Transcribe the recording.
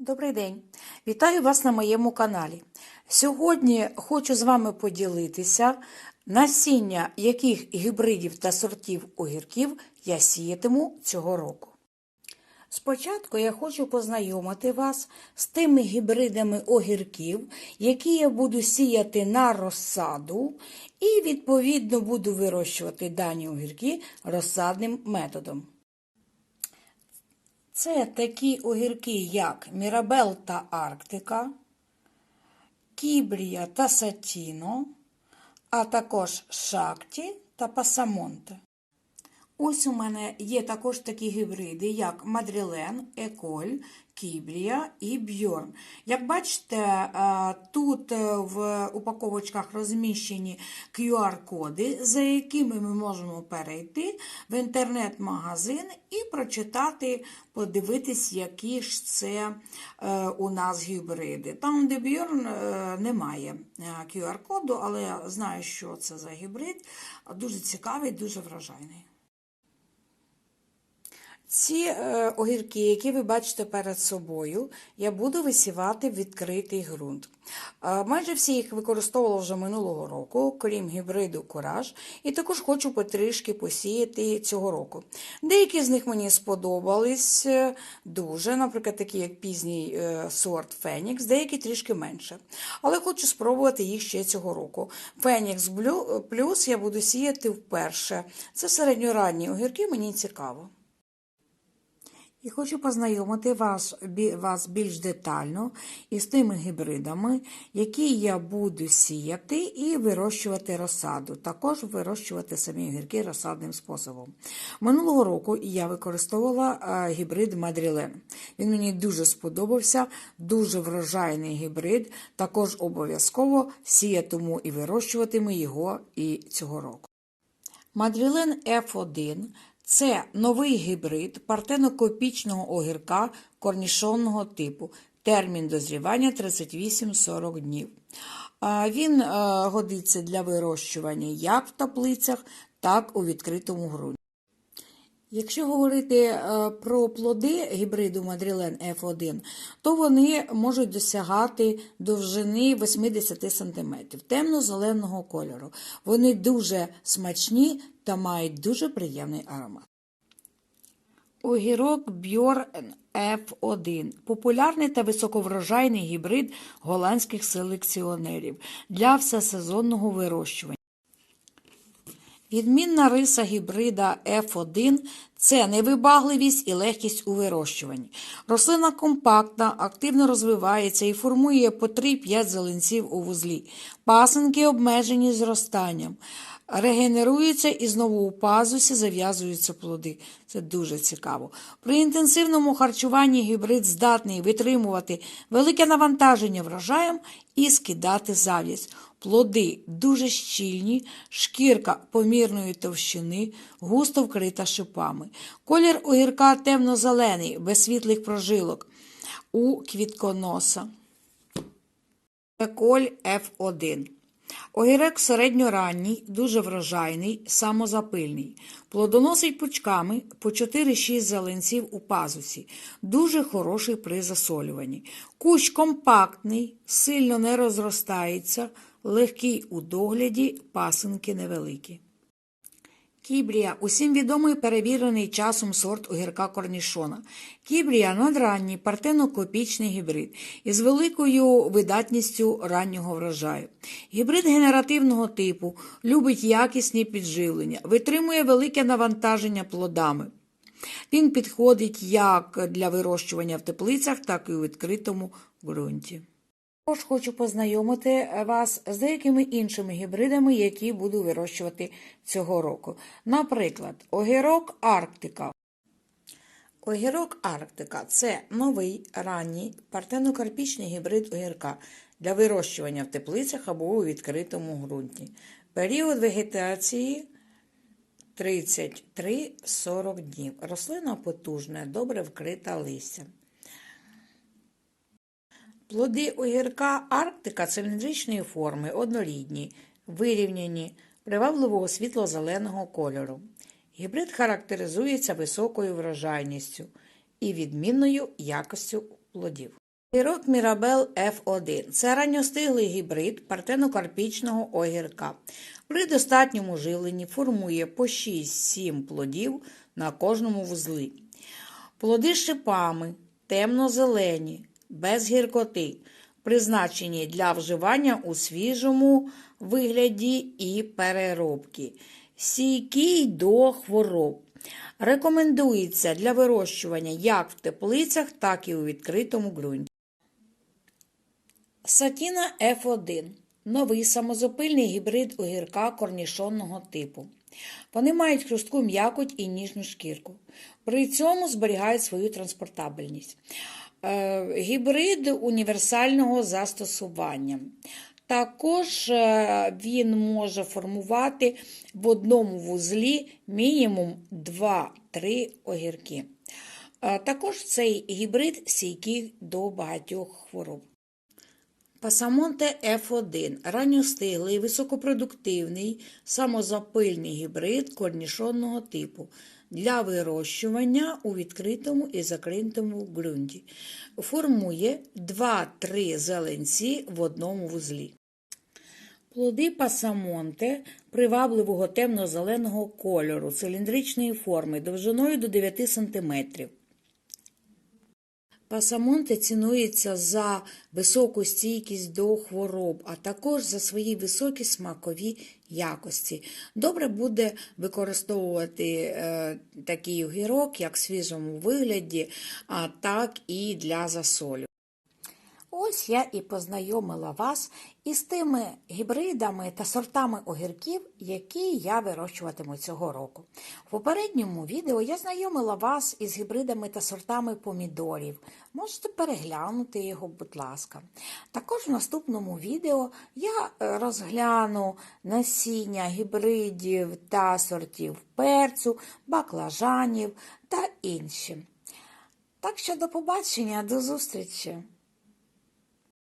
Добрий день! Вітаю вас на моєму каналі. Сьогодні хочу з вами поділитися, насіння яких гібридів та сортів огірків я сіятиму цього року. Спочатку я хочу познайомити вас з тими гібридами огірків, які я буду сіяти на розсаду, і, відповідно, буду вирощувати дані огірки розсадним методом. Це такі огірки, як Мірабел та Арктика, Кібрія та Сатіно, а також Шакті та Пасамонте. Ось у мене є також такі гібриди, як Мадрілен, Еколь, Кібрія і Бьорн. Як бачите, е, тут е, в упаковочках розміщені QR-коди, за якими ми можемо перейти в інтернет-магазин і прочитати, подивитись, які ж це е, у нас гібриди. Там, де Бьорн, немає QR-коду, але я знаю, що це за гібрид. Дуже цікавий, дуже вражайний. Ці е, огірки, які ви бачите перед собою, я буду висівати в відкритий ґрунт. Е, майже всі їх використовувала вже минулого року, крім гібриду Кураж, і також хочу потрішки посіяти цього року. Деякі з них мені сподобались е, дуже, наприклад, такі як пізній сорт Фенікс, деякі трішки менше. Але хочу спробувати їх ще цього року. Фенікс плюс я буду сіяти вперше. Це середньоранні огірки, мені цікаво. І хочу познайомити вас, вас більш детально із тими гібридами, які я буду сіяти і вирощувати розсаду. Також вирощувати самі огірки розсадним способом. Минулого року я використовувала е, гібрид Мадрілен. Він мені дуже сподобався, дуже врожайний гібрид. Також обов'язково сіятиму і вирощуватиму його і цього року. Мадрілен F1 це новий гібрид партенокопічного огірка корнішонного типу. Термін дозрівання 38-40 днів. Він е, годиться для вирощування як в таблицях, так і у відкритому ґрунті. Якщо говорити е, про плоди гібриду Мадрілен F1, то вони можуть досягати довжини 80 см, темно-зеленого кольору. Вони дуже смачні та мають дуже приємний аромат. Огірок Бьорн F1 популярний та високоврожайний гібрид голландських селекціонерів для всесезонного вирощування. Відмінна риса гібрида F1 – це невибагливість і легкість у вирощуванні. Рослина компактна, активно розвивається і формує по 3-5 зеленців у вузлі. Пасинки обмежені зростанням. Регенеруються і знову у пазусі зав'язуються плоди. Це дуже цікаво. При інтенсивному харчуванні гібрид здатний витримувати велике навантаження врожаєм і скидати зав'язь. Плоди дуже щільні, шкірка помірної товщини, густо вкрита шипами. Колір огірка темно-зелений, без світлих прожилок у квітконоса. Еколь F1. Огірок середньоранній, дуже врожайний, самозапильний. Плодоносить пучками по 4-6 зеленців у пазусі. Дуже хороший при засолюванні. Кущ компактний, сильно не розростається, легкий у догляді, пасинки невеликі. Кібрія усім відомий перевірений часом сорт огірка корнішона. Кібрія надранній партенокопічний гібрид із великою видатністю раннього врожаю. Гібрид генеративного типу, любить якісні підживлення, витримує велике навантаження плодами. Він підходить як для вирощування в теплицях, так і у відкритому ґрунті. Також хочу познайомити вас з деякими іншими гібридами, які буду вирощувати цього року. Наприклад, огірок Арктика. Огірок Арктика це новий ранній партенокарпічний гібрид огірка для вирощування в теплицях або у відкритому ґрунті. Період вегетації 33-40 днів. Рослина потужна, добре вкрита листям. Плоди огірка Арктика циліндричної форми, однорідні, вирівняні, привабливого світло-зеленого кольору. Гібрид характеризується високою врожайністю і відмінною якостю плодів. Огірок Мірабел F1 – це ранньостиглий гібрид партенокарпічного огірка. При достатньому живленні формує по 6-7 плодів на кожному вузлі. Плоди з шипами, темно-зелені, без гіркоти, призначені для вживання у свіжому вигляді і переробки. Стійкий до хвороб. Рекомендується для вирощування як в теплицях, так і у відкритому ґрунті. Сатіна F1 – новий самозапильний гібрид огірка корнішонного типу. Вони мають хрустку м'якоть і ніжну шкірку. При цьому зберігають свою транспортабельність. Е, Гібрид універсального застосування. Також е, він може формувати в одному вузлі мінімум 2-3 огірки. Е, Також цей гібрид стійкий до багатьох хвороб. Пасамонте F1 – ранньостиглий, високопродуктивний, самозапильний гібрид корнішонного типу для вирощування у відкритому і закритому ґрунті. Формує 2-3 зеленці в одному вузлі. Плоди пасамонте привабливого темно-зеленого кольору, циліндричної форми, довжиною до 9 см. Пасамонте цінується за високу стійкість до хвороб, а також за свої високі смакові якості. Добре буде використовувати е, такий огірок як в свіжому вигляді, а так і для засолю. Ось я і познайомила вас із тими гібридами та сортами огірків, які я вирощуватиму цього року. В попередньому відео я знайомила вас із гібридами та сортами помідорів. Можете переглянути його, будь ласка. Також в наступному відео я е, розгляну насіння гібридів та сортів перцю, баклажанів та інші. Так що до побачення, до зустрічі!